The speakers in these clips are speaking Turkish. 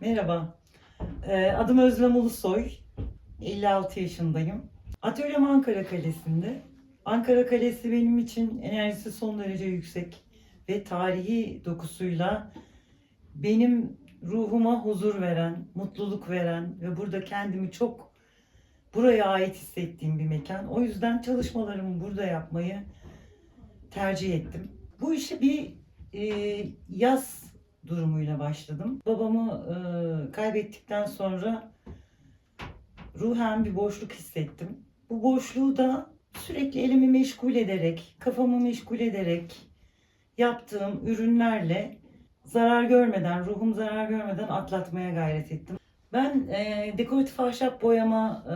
Merhaba. Ee, Adım Özlem Ulusoy. 56 yaşındayım. Atölyem Ankara Kalesi'nde. Ankara Kalesi benim için enerjisi son derece yüksek ve tarihi dokusuyla benim ruhuma huzur veren, mutluluk veren ve burada kendimi çok buraya ait hissettiğim bir mekan. O yüzden çalışmalarımı burada yapmayı tercih ettim. Bu işi bir e, yaz durumuyla başladım. Babamı e, kaybettikten sonra ruhen bir boşluk hissettim. Bu boşluğu da sürekli elimi meşgul ederek, kafamı meşgul ederek yaptığım ürünlerle zarar görmeden, ruhum zarar görmeden atlatmaya gayret ettim. Ben e, dekoratif ahşap boyama e,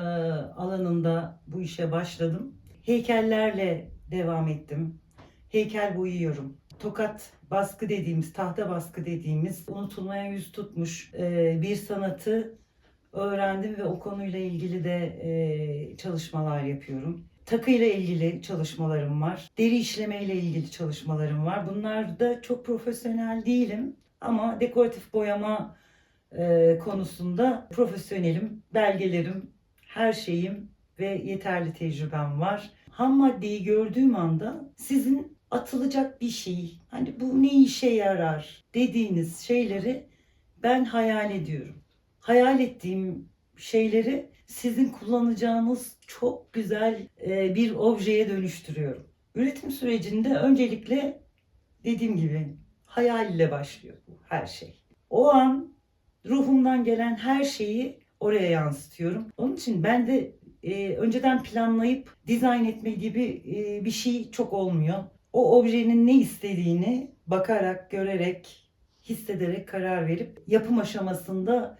alanında bu işe başladım. Heykellerle devam ettim. Heykel boyuyorum. Tokat baskı dediğimiz, tahta baskı dediğimiz unutulmaya yüz tutmuş e, bir sanatı öğrendim ve o konuyla ilgili de e, çalışmalar yapıyorum. Takıyla ilgili çalışmalarım var. Deri işlemeyle ilgili çalışmalarım var. Bunlarda çok profesyonel değilim ama dekoratif boyama e, konusunda profesyonelim. Belgelerim, her şeyim ve yeterli tecrübem var. Ham maddeyi gördüğüm anda sizin atılacak bir şey, hani bu ne işe yarar dediğiniz şeyleri ben hayal ediyorum. Hayal ettiğim şeyleri sizin kullanacağınız çok güzel e, bir objeye dönüştürüyorum. Üretim sürecinde öncelikle dediğim gibi hayal ile başlıyor bu her şey. O an ruhumdan gelen her şeyi oraya yansıtıyorum. Onun için ben de e, önceden planlayıp dizayn etme gibi e, bir şey çok olmuyor. O objenin ne istediğini bakarak, görerek, hissederek karar verip yapım aşamasında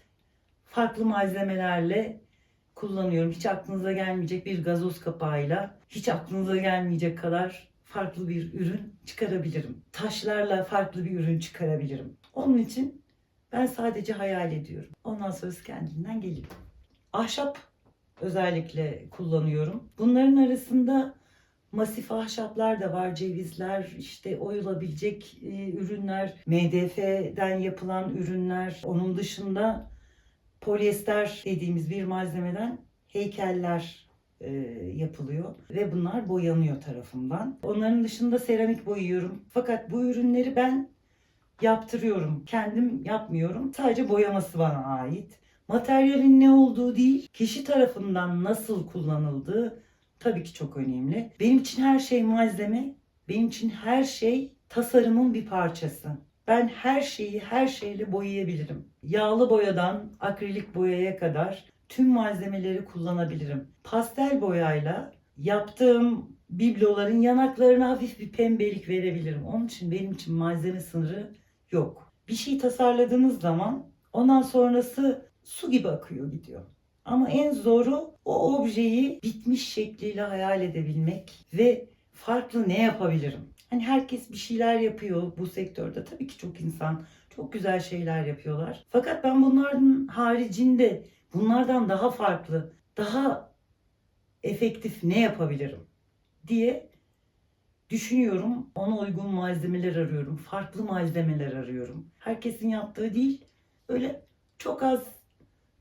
farklı malzemelerle kullanıyorum. Hiç aklınıza gelmeyecek bir gazoz kapağıyla, hiç aklınıza gelmeyecek kadar farklı bir ürün çıkarabilirim. Taşlarla farklı bir ürün çıkarabilirim. Onun için ben sadece hayal ediyorum. Ondan sonrası kendinden geliyor. Ahşap özellikle kullanıyorum. Bunların arasında masif ahşaplar da var. Cevizler, işte oyulabilecek e, ürünler, MDF'den yapılan ürünler. Onun dışında polyester dediğimiz bir malzemeden heykeller e, yapılıyor ve bunlar boyanıyor tarafımdan. Onların dışında seramik boyuyorum. Fakat bu ürünleri ben yaptırıyorum. Kendim yapmıyorum. Sadece boyaması bana ait. Materyalin ne olduğu değil, kişi tarafından nasıl kullanıldığı tabii ki çok önemli. Benim için her şey malzeme, benim için her şey tasarımın bir parçası. Ben her şeyi her şeyle boyayabilirim. Yağlı boyadan akrilik boyaya kadar tüm malzemeleri kullanabilirim. Pastel boyayla yaptığım bibloların yanaklarına hafif bir pembelik verebilirim. Onun için benim için malzeme sınırı yok. Bir şey tasarladığınız zaman ondan sonrası su gibi akıyor gidiyor. Ama en zoru o objeyi bitmiş şekliyle hayal edebilmek ve farklı ne yapabilirim? Hani herkes bir şeyler yapıyor bu sektörde. Tabii ki çok insan çok güzel şeyler yapıyorlar. Fakat ben bunların haricinde bunlardan daha farklı, daha efektif ne yapabilirim diye düşünüyorum. Ona uygun malzemeler arıyorum. Farklı malzemeler arıyorum. Herkesin yaptığı değil. Öyle çok az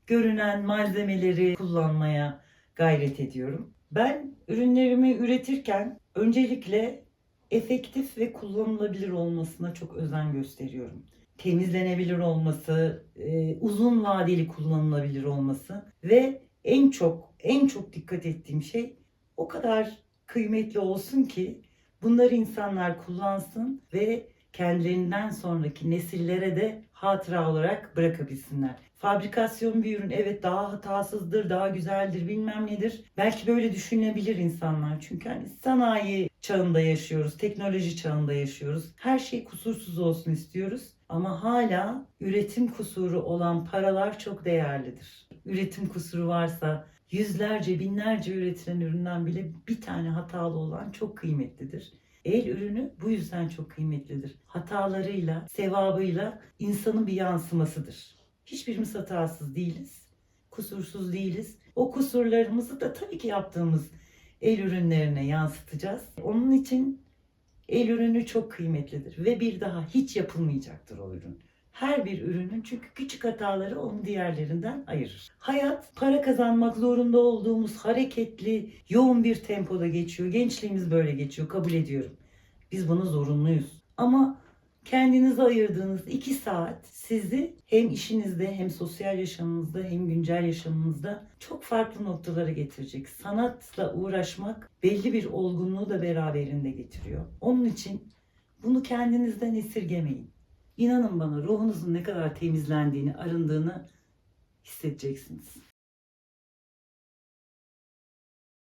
görünen malzemeleri kullanmaya gayret ediyorum. Ben ürünlerimi üretirken öncelikle efektif ve kullanılabilir olmasına çok özen gösteriyorum. Temizlenebilir olması, e, uzun vadeli kullanılabilir olması ve en çok en çok dikkat ettiğim şey o kadar kıymetli olsun ki bunları insanlar kullansın ve kendilerinden sonraki nesillere de hatıra olarak bırakabilsinler. Fabrikasyon bir ürün evet daha hatasızdır, daha güzeldir, bilmem nedir. Belki böyle düşünebilir insanlar. Çünkü hani sanayi çağında yaşıyoruz, teknoloji çağında yaşıyoruz. Her şey kusursuz olsun istiyoruz. Ama hala üretim kusuru olan paralar çok değerlidir. Üretim kusuru varsa yüzlerce, binlerce üretilen üründen bile bir tane hatalı olan çok kıymetlidir. El ürünü bu yüzden çok kıymetlidir. Hatalarıyla, sevabıyla insanın bir yansımasıdır. Hiçbirimiz hatasız değiliz. Kusursuz değiliz. O kusurlarımızı da tabii ki yaptığımız el ürünlerine yansıtacağız. Onun için el ürünü çok kıymetlidir ve bir daha hiç yapılmayacaktır o ürün. Her bir ürünün çünkü küçük hataları onu diğerlerinden ayırır. Hayat para kazanmak zorunda olduğumuz hareketli, yoğun bir tempoda geçiyor. Gençliğimiz böyle geçiyor kabul ediyorum. Biz buna zorunluyuz. Ama kendinize ayırdığınız iki saat sizi hem işinizde hem sosyal yaşamınızda hem güncel yaşamınızda çok farklı noktalara getirecek. Sanatla uğraşmak belli bir olgunluğu da beraberinde getiriyor. Onun için bunu kendinizden esirgemeyin. İnanın bana ruhunuzun ne kadar temizlendiğini, arındığını hissedeceksiniz.